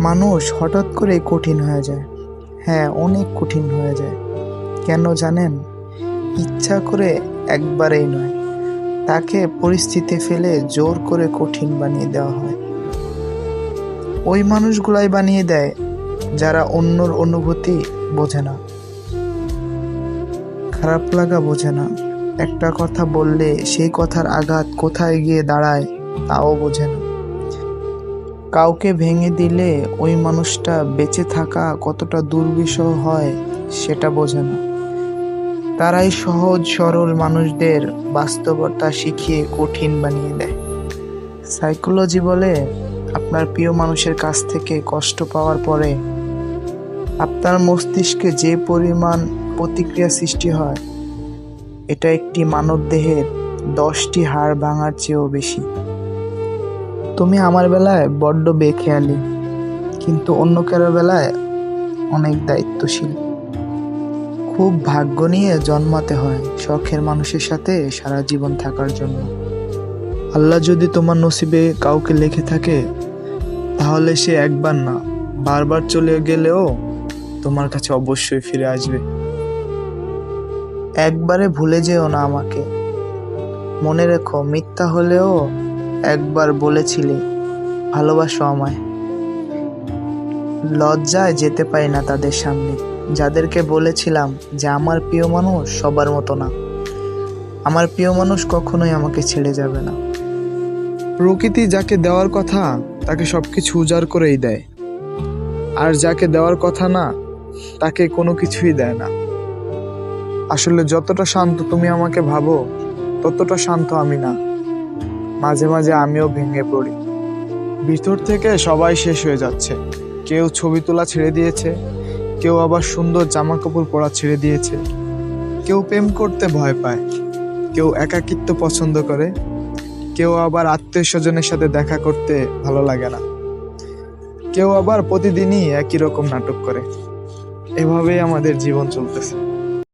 মানুষ হঠাৎ করে কঠিন হয়ে যায়। হ্যাঁ অনেক কঠিন হয়ে যায়। কেন জানেন? ইচ্ছা করে একবারেই নয়। তাকে পরিস্থিতি ফেলে জোর করে কঠিন বানিয়ে দেওয়া হয়। ওই মানুষগুলাই বানিয়ে দেয়, যারা অন্যর অনুভূতি বোঝে না। খারাপ লাগা বোঝে না। একটা কথা বললে সেই কথার আঘাত কোথায় গিয়ে দাঁড়ায়, তাও বোঝে না। কাউকে ভেঙে দিলে ওই মানুষটা বেঁচে থাকা কতটা দুর্বিষহ হয় সেটা বোঝে না। তারাই সহজ সরল মানুষদের বাস্তবতা শিখিয়ে কঠিন বানিয়ে দেয়। সাইকোলজি বলে আপনার প্রিয় মানুষের কাছ থেকে কষ্ট পাওয়ার পরে আপনার মস্তিষ্কে যে পরিমাণ প্রতিক্রিয়া সৃষ্টি হয়, এটা একটি মানব দেহের দশটি হাড় ভাঙার চেয়েও বেশি। তুমি আমার বেলায় বড্ড বেখেয়ালি, কিন্তু অন্য কারোর বেলায় অনেক দায়িত্বশীল। খুব ভাগ্য নিয়ে জন্মাতে হয় শখের মানুষের সাথে সারা জীবন থাকার জন্য। আল্লাহ যদি তোমার নসিবে কাউকে লেখে থাকে, তাহলে সে একবার না, বারবার চলে গেলেও তোমার কাছে অবশ্যই ফিরে আসবে। একবারে ভুলে যেও না আমাকে। মনে রেখো, মিথ্যা হলেও একবার বলেছিলে, ভালোবাসো আমায়। লজ্জায় যেতে পারি না তাদের সামনে। যাদেরকে বলেছিলাম যে আমার প্রিয় মানুষ সবার মতো না। আমার প্রিয় মানুষ কখনোই আমাকে ছেড়ে যাবে না। প্রকৃতি যাকে দেওয়ার কথা, তাকে সব কিছু উজাড় করেই দেয়। আর যাকে দেওয়ার কথা না, তাকে কোনো কিছুই দেয় না। আসলে যতটা শান্ত তুমি আমাকে ভাবো, ততটা শান্ত আমি না। মাঝে মাঝে আমিও ভেঙে পড়ি। ভিতর থেকে সবাই শেষ হয়ে যাচ্ছে। কেউ ছবি তোলা ছেড়ে দিয়েছে, কেউ আবার সুন্দর জামা কাপড় পরা ছেড়ে দিয়েছে। কেউ প্রেম করতে ভয় পায়, কেউ একাকিত্ব পছন্দ করে, কেউ আবার আত্মীয় স্বজনের সাথে দেখা করতে ভালো লাগে না। কেউ আবার প্রতিদিনই একই রকম নাটক করে। এভাবেই আমাদের জীবন চলতেছে।